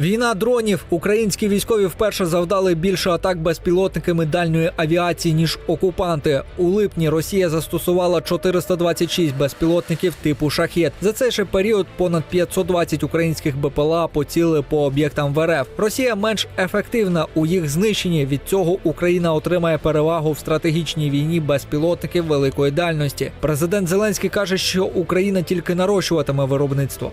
Війна дронів. Українські військові вперше завдали більше атак безпілотниками дальньої авіації ніж окупанти. У липні Росія застосувала 426 безпілотників типу шахет. За цей же період понад 520 українських БПЛА поцілили по об'єктам в РФ. Росія менш ефективна у їх знищенні. Від цього Україна отримає перевагу в стратегічній війні безпілотників великої дальності. Президент Зеленський каже, що Україна тільки нарощуватиме виробництво.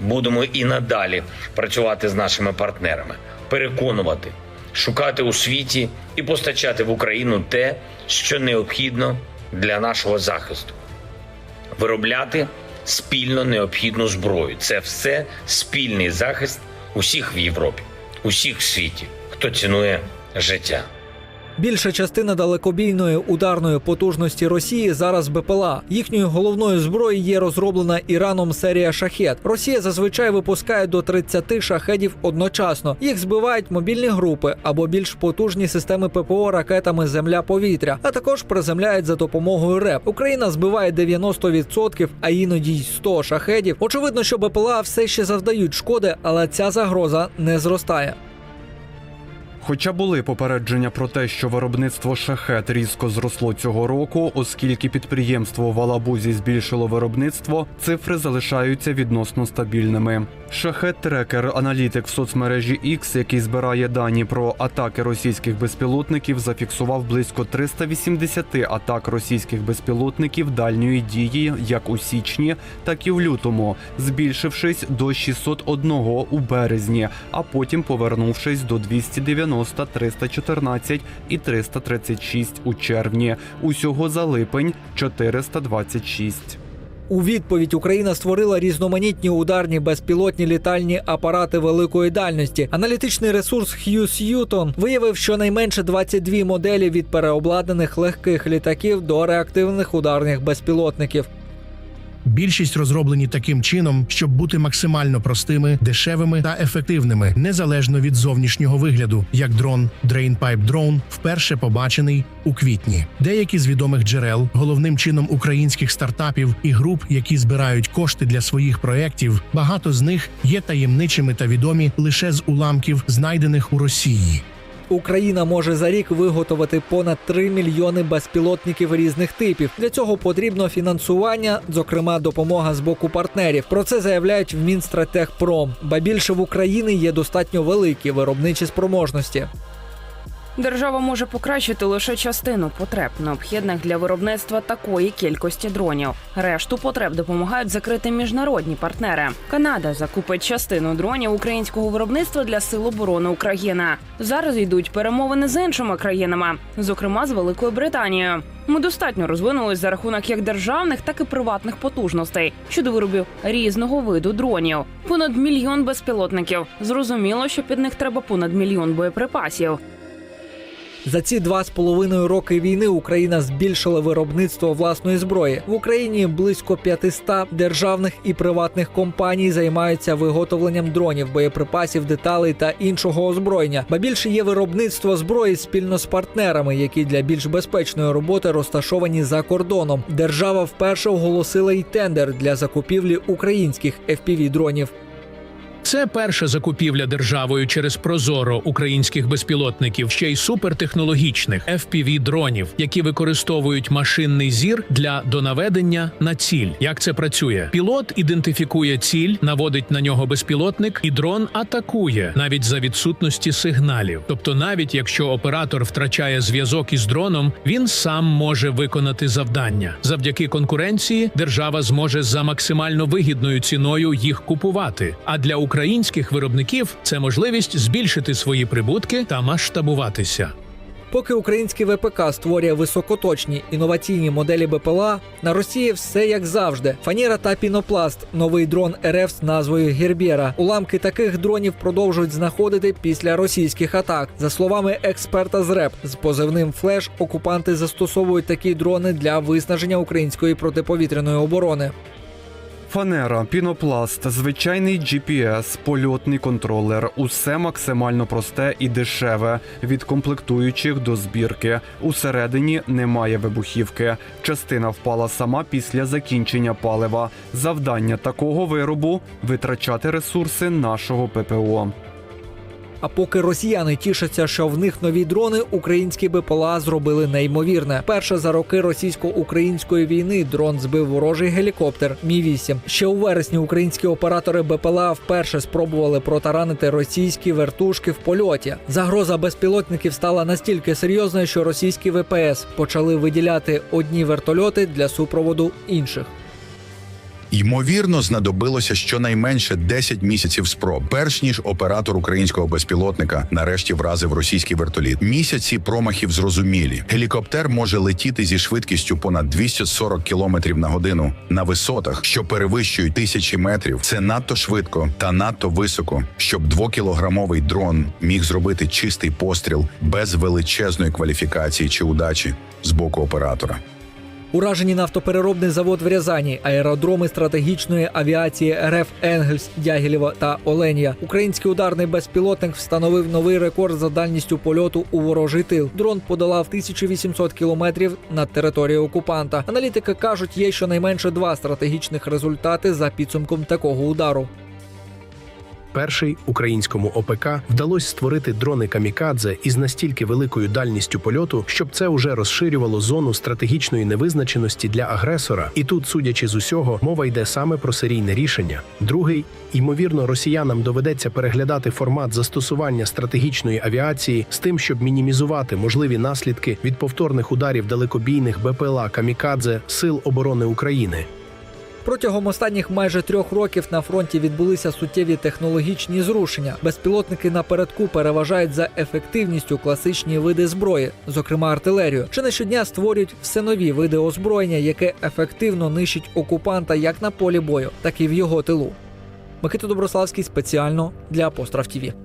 Будемо і надалі працювати з нашими партнерами, переконувати, шукати у світі і постачати в Україну те, що необхідно для нашого захисту, виробляти спільно необхідну зброю. Це все спільний захист усіх в Європі, усіх в світі, хто цінує життя. Більша частина далекобійної ударної потужності Росії зараз БПЛА. Їхньою головною зброєю є розроблена Іраном серія шахет. Росія зазвичай випускає до 30 шахедів одночасно. Їх збивають мобільні групи або більш потужні системи ППО ракетами Земля-повітря, а також приземляють за допомогою РЕП. Україна збиває 90%, а іноді й 100 шахедів. Очевидно, що БПЛА все ще завдають шкоди, але ця загроза не зростає. Хоча були попередження про те, що виробництво шахет різко зросло цього року, оскільки підприємство в Алабузі збільшило виробництво, цифри залишаються відносно стабільними. Шахет трекер аналітик в соцмережі X, який збирає дані про атаки російських безпілотників, зафіксував близько 380 атак російських безпілотників дальньої дії як у січні, так і в лютому, збільшившись до 601 у березні, а потім повернувшись до 290, 314 і 336 у червні. Усього за липень 426. У відповідь Україна створила різноманітні ударні безпілотні літальні апарати великої дальності. Аналітичний ресурс Hughes Newton виявив щонайменше 22 моделі від переобладнаних легких літаків до реактивних ударних безпілотників. Більшість розроблені таким чином, щоб бути максимально простими, дешевими та ефективними, незалежно від зовнішнього вигляду, як дрон Drainpipe Drone вперше побачений у квітні. Деякі з відомих джерел, головним чином українських стартапів і груп, які збирають кошти для своїх проєктів, багато з них є таємничими та відомі лише з уламків, знайдених у Росії. Україна може за рік виготовити понад 3 мільйони безпілотників різних типів. Для цього потрібно фінансування, зокрема допомога з боку партнерів. Про це заявляють в Мінстратегпром. Ба більше в Україні є достатньо великі виробничі спроможності. Держава може покращити лише частину потреб, необхідних для виробництва такої кількості дронів. Решту потреб допомагають закрити міжнародні партнери. Канада закупить частину дронів українського виробництва для сил оборони України. Зараз йдуть перемовини з іншими країнами, зокрема з Великою Британією. Ми достатньо розвинулись за рахунок як державних, так і приватних потужностей щодо виробів різного виду дронів. Понад мільйон безпілотників. Зрозуміло, що під них треба понад мільйон боєприпасів. За ці два з половиною роки війни Україна збільшила виробництво власної зброї. В Україні близько 500 державних і приватних компаній займаються виготовленням дронів, боєприпасів, деталей та іншого озброєння. Ба більше є виробництво зброї спільно з партнерами, які для більш безпечної роботи розташовані за кордоном. Держава вперше оголосила й тендер для закупівлі українських fpv дронів. Це перша закупівля державою через Прозоро українських безпілотників, ще й супертехнологічних fpv дронів, які використовують машинний зір для донаведення на ціль. Як це працює? Пілот ідентифікує ціль, наводить на нього безпілотник, і дрон атакує навіть за відсутності сигналів. Тобто, навіть якщо оператор втрачає зв'язок із дроном, він сам може виконати завдання. Завдяки конкуренції держава зможе за максимально вигідною ціною їх купувати. А для українських виробників це можливість збільшити свої прибутки та масштабуватися. Поки український ВПК створює високоточні інноваційні моделі БПЛА, на Росії все як завжди. Фаніра та пінопласт, новий дрон РФ з назвою Гербєра. Уламки таких дронів продовжують знаходити після російських атак. За словами експерта з РЕП, з позивним флеш окупанти застосовують такі дрони для виснаження української протиповітряної оборони. Фанера, пінопласт, звичайний GPS, польотний контролер усе максимально просте і дешеве, від комплектуючих до збірки. Усередині немає вибухівки. Частина впала сама після закінчення палива. Завдання такого виробу витрачати ресурси нашого ППО. А поки росіяни тішаться, що в них нові дрони, українські БПЛА зробили неймовірне. Перше за роки російсько-української війни дрон збив ворожий гелікоптер Мі 8 Ще у вересні українські оператори БПЛА вперше спробували протаранити російські вертушки в польоті. Загроза безпілотників стала настільки серйозною, що російські ВПС почали виділяти одні вертольоти для супроводу інших. Ймовірно, знадобилося щонайменше 10 місяців спроб, перш ніж оператор українського безпілотника нарешті вразив російський вертоліт. Місяці промахів зрозумілі. Гелікоптер може летіти зі швидкістю понад 240 км на годину на висотах, що перевищують тисячі метрів. Це надто швидко та надто високо, щоб двокілограмовий дрон міг зробити чистий постріл без величезної кваліфікації чи удачі з боку оператора. Уражені нафтопереробний завод в Рязані, аеродроми стратегічної авіації РФ Енгельс, Дягілєва та Оленія. Український ударний безпілотник встановив новий рекорд за дальністю польоту у ворожий тил. Дрон подолав 1800 кілометрів над територією окупанта. Аналітики кажуть, є щонайменше два стратегічних результати за підсумком такого удару. Перший українському ОПК вдалося створити дрони камікадзе із настільки великою дальністю польоту, щоб це уже розширювало зону стратегічної невизначеності для агресора. І тут, судячи з усього, мова йде саме про серійне рішення. Другий, ймовірно, росіянам доведеться переглядати формат застосування стратегічної авіації з тим, щоб мінімізувати можливі наслідки від повторних ударів далекобійних БПЛА камікадзе Сил оборони України. Протягом останніх майже трьох років на фронті відбулися суттєві технологічні зрушення. Безпілотники напередку переважають за ефективністю класичні види зброї, зокрема артилерію. Чи не щодня створюють все нові види озброєння, яке ефективно нищить окупанта як на полі бою, так і в його тилу. Микита Доброславський спеціально для Апостраф ТІВІ.